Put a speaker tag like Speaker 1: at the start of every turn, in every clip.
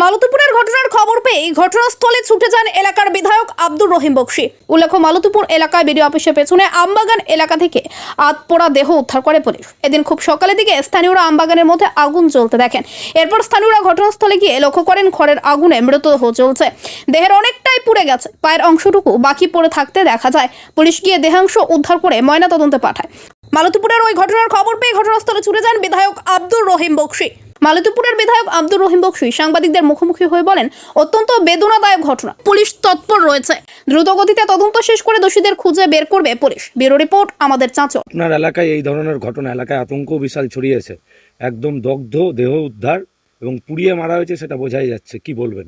Speaker 1: মালতীপুরের ঘটনার খবর পেয়ে ঘটনাস্থলে ছুটে যান এলাকার বিধায়ক আব্দুর রহিম বক্সি। উল্লেখ্য, মালতীপুর এলাকায় বিডিও অফিসের পেছনে আমবাগান এলাকা থেকে আতপোড়া দেহ উদ্ধার করে পুলিশ। এদিন খুব সকালের দিকে স্থানীয়রা আমবাগানের মধ্যে আগুন জ্বলতে দেখেন। এরপর স্থানীয়রা ঘটনাস্থলে গিয়ে লক্ষ্য করেন খড়ের আগুনে মৃতদেহ জ্বলছে। দেহের অনেকটাই পুড়ে গেছে। পায়ের অংশটুকু বাকি পড়ে থাকতে দেখা যায়। পুলিশ গিয়ে দেহাংশ উদ্ধার করে ময়নাতদন্তে পাঠায়। মালতীপুরের ওই ঘটনার খবর পেয়ে ঘটনাস্থলে ছুটে যান বিধায়ক আব্দুর রহিম বক্সি। মালতীপুরের বিধায়ক আব্দুর রহিম বক্সি সাংবাদিকদের মুখোমুখি হয়ে বলেন অত্যন্ত বেদনাদায়ক ঘটনা। পুলিশ তৎপর রয়েছে। দ্রুত গতিতে তদন্ত শেষ করে দোষীদের খুঁজে বের করবে পুলিশ। ব্যুরো রিপোর্ট আমাদের চাঁচল।
Speaker 2: আপনার এলাকায় এই ধরনের ঘটনা এলাকায় আতঙ্ক বিশাল ছড়িয়েছে একদম দগ্ধ দেহ উদ্ধার এবং পুড়িয়ে মারা হয়েছে সেটা বোঝাই যাচ্ছে। কি বলবেন?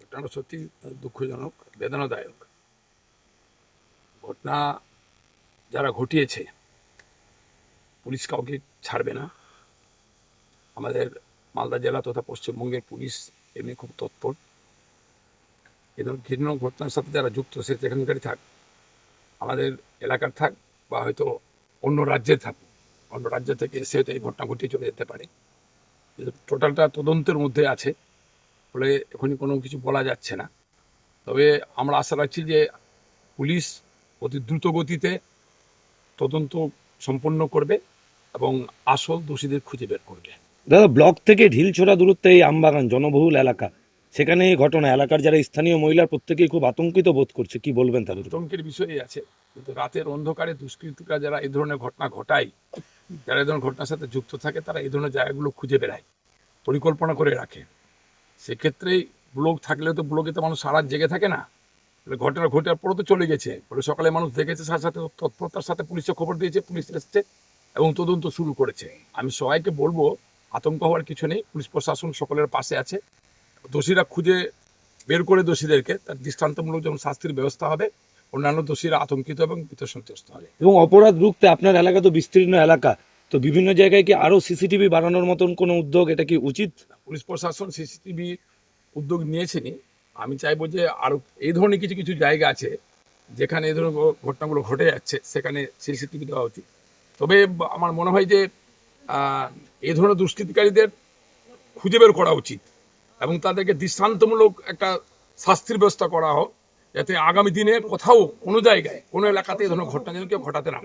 Speaker 3: ঘটনাটা সত্যি দুঃখজনক বেদনাদায়ক। ঘটনা যারা ঘটিয়েছে পুলিশ কাউকে ছাড়বে না। আমাদের মালদা জেলা তথা পশ্চিমবঙ্গের পুলিশ এমনি খুব তৎপর। এ ধরনের ঘটনার সাথে যারা যুক্ত, সে যেখানকারই থাক, আমাদের এলাকার থাক বা হয়তো অন্য রাজ্যে থাক, অন্য রাজ্য থেকে এসে হয়তো এই ঘটনা ঘটিয়ে চলে যেতে পারে। টোটালটা তদন্তের মধ্যে আছে, ফলে এখনই কোনো কিছু বলা যাচ্ছে না। তবে আমরা আশা রাখছি যে পুলিশ অতি দ্রুত গতিতে তদন্ত সম্পন্ন করবে এবং আসল দোষীদের খুঁজে বের করবে।
Speaker 2: দাদা, ব্লক থেকে ঢিলছোড়া দূরত্বে এই আমবাগান, জনবহুল এলাকা। সেখানে এই ঘটনা, এলাকার যারা স্থানীয় মহিলার প্রত্যেকেই খুব আতঙ্কিত বোধ করছে। কি বলবেন তাদের?
Speaker 3: আতঙ্কের বিষয়ই আছে। কিন্তু রাতের অন্ধকারে দুষ্কৃতীরা যারা এই ধরনের ঘটনা ঘটায়, যারা এই ধরনের ঘটনার সাথে যুক্ত থাকে, তারা এই ধরনের জায়গাগুলো খুঁজে বেড়ায়, পরিকল্পনা করে রাখে। সেক্ষেত্রেই ব্লগ থাকলে তো ব্লগে তো মানুষ সারা জেগে থাকে না। ঘটনা ঘটার পরে তো চলে গেছে। পরে সকালে মানুষ দেখেছে, সাথে সাথে তৎপরতার সাথে পুলিশে খবর দিয়েছে, পুলিশ এসছে এবং তদন্ত শুরু করেছে। আমি সবাইকে বলব আতঙ্ক হওয়ার কিছু নেই পুলিশ প্রশাসন সকলের পাশে আছে। দোষীরা খুঁজে বের করে দোষীদেরকে তার দৃষ্টান্তমূলক যেমন শাস্তির ব্যবস্থা হবে অন্যান্য দোষীরা আতঙ্কিত এবং সন্ত্রস্ত হবে।
Speaker 2: এবং অপরাধ রুখতে আপনার এলাকা তো বিস্তীর্ণ এলাকা তো বিভিন্ন জায়গায় কি আরও সিসিটিভি বাড়ানোর মতন কোনো উদ্যোগ এটা কি উচিত?
Speaker 3: পুলিশ প্রশাসন সিসিটিভি উদ্যোগ নিয়েছেনি আমি চাইব যে আরও এই ধরনের কিছু কিছু জায়গা আছে যেখানে এই ধরনের ঘটনাগুলো ঘটে যাচ্ছে সেখানে সিসিটিভি দেওয়া উচিত। তবে আমার মনে হয় যে এই ধরনের দুষ্কৃতিকারীদের খুঁজে বের করা উচিত এবং তাদেরকে দৃষ্টান্তমূলক একটা শাস্তির ব্যবস্থা করা হোক, যাতে আগামী দিনে কোথাও কোনো জায়গায়, কোনো এলাকাতে এই ধরনের ঘটনা যেন কেউ ঘটাতে না।